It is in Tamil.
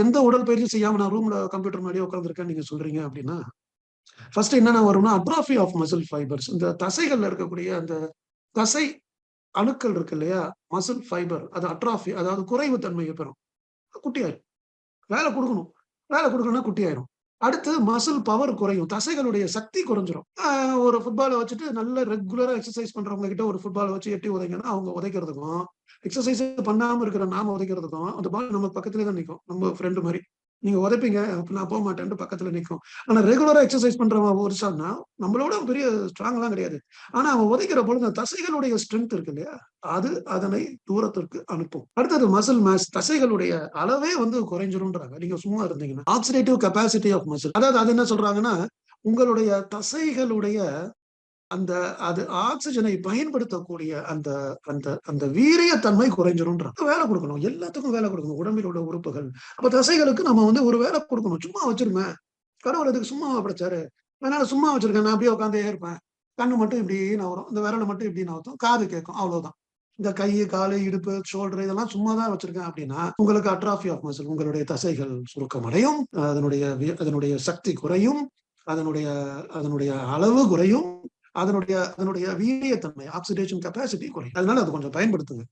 எந்த உடற்பயிற்சி செய்யாம நான் ரூம்ல கம்ப்யூட்டர் முன்னாடியே உட்காந்துருக்கேன் நீங்க சொல்றீங்க அப்படின்னா ஃபர்ஸ்ட் என்னென்ன வரும்னா அட்ராஃபி ஆஃப் மசில் ஃபைபர்ஸ் இந்த தசைகள்ல இருக்கக்கூடிய அந்த தசை அணுக்கள் இருக்கு இல்லையா? மசில் ஃபைபர் அது அட்ராஃபி அதாவது குறைவு தன்மையை பெறும். குட்டி ஆயிரும் வேலை கொடுக்கணும். வேலை கொடுக்கணும்னா குட்டியாயிரும். அடுத்து மசில் பவர் குறையும். தசைகளுடைய சக்தி குறைஞ்சிரும். ஒரு ஃபுட்பாலை வச்சுட்டு நல்ல ரெகுலரா எக்ஸசைஸ் பண்றவங்க கிட்ட ஒரு ஃபுட்பாலை வச்சு எட்டி உதைங்கன்னா அவங்க உதைக்கிறதுக்கும் எக்ஸசைஸ் பண்ணாம இருக்கிற நாம உதைக்கிறதுக்கும் அந்த பால் நம்ம பக்கத்துல தான் நிற்கும் நம்ம ஃப்ரெண்டு மாதிரி. நீங்க உதைப்பீங்க அப்ப நான் போக மாட்டேன்ட்டு பக்கத்துல நிற்கும் ஆனா ரெகுலரா எக்ஸசைஸ் பண்றவன் ஒரு சார்னா நம்மளோட பெரிய ஸ்ட்ராங் எல்லாம் கிடையாது. ஆனா அவன் உதைக்கிற பொழுது அந்த தசைகளுடைய ஸ்ட்ரென்த் இருக்கு இல்லையா? அது அதனை தூரத்திற்கு அனுப்பும். அடுத்தது மசில் மேஸ் தசைகளுடைய அளவே வந்து குறைஞ்சிரும்ன்றாங்க. நீங்க சும்மா இருந்தீங்கன்னா. ஆக்சிடேட்டிவ் கெப்பாசிட்டி ஆஃப் மசில் அதாவது அது என்ன சொல்றாங்கன்னா உங்களுடைய தசைகளுடைய அந்த அது ஆக்சிஜனை பயன்படுத்தக்கூடிய அந்த அந்த அந்த வீரியத்தன்மை குறைஞ்சிரும்ன்ற வேலை கொடுக்கணும். எல்லாத்துக்கும் வேலை கொடுக்கணும். உடம்பில் உள்ள உறுப்புகள். அப்ப தசைகளுக்கு நம்ம வந்து ஒரு வேலை கொடுக்கணும். சும்மா வச்சிருமே. கடவுள் அதுக்கு சும்மா படைச்சாரு? அதனால சும்மா வச்சிருக்கேன். நான் அப்படியே உட்காந்தே இருப்பேன். கண்ணு மட்டும் இப்படி நவரும். இந்த விரலை மட்டும் இப்படி நவர்த்தும் காது கேட்கும். அவ்வளவுதான். இந்த கை காலு இடுப்பு ஷோல்டர் இதெல்லாம் சும்மா தான் வச்சிருக்கேன் அப்படின்னா உங்களுக்கு அட்ராஃபி ஆஃப் மசில் உங்களுடைய தசைகள் சுருக்கமடையும். அதனுடைய வி- அதனுடைய சக்தி குறையும். அதனுடைய அதனுடைய அளவு குறையும். அதனுடைய அதனுடைய வீரியத்தன்மை ஆக்சிடேஷன் கெப்பாசிட்டி குறையும். அதனால அது கொஞ்சம் பயன்படுத்துங்க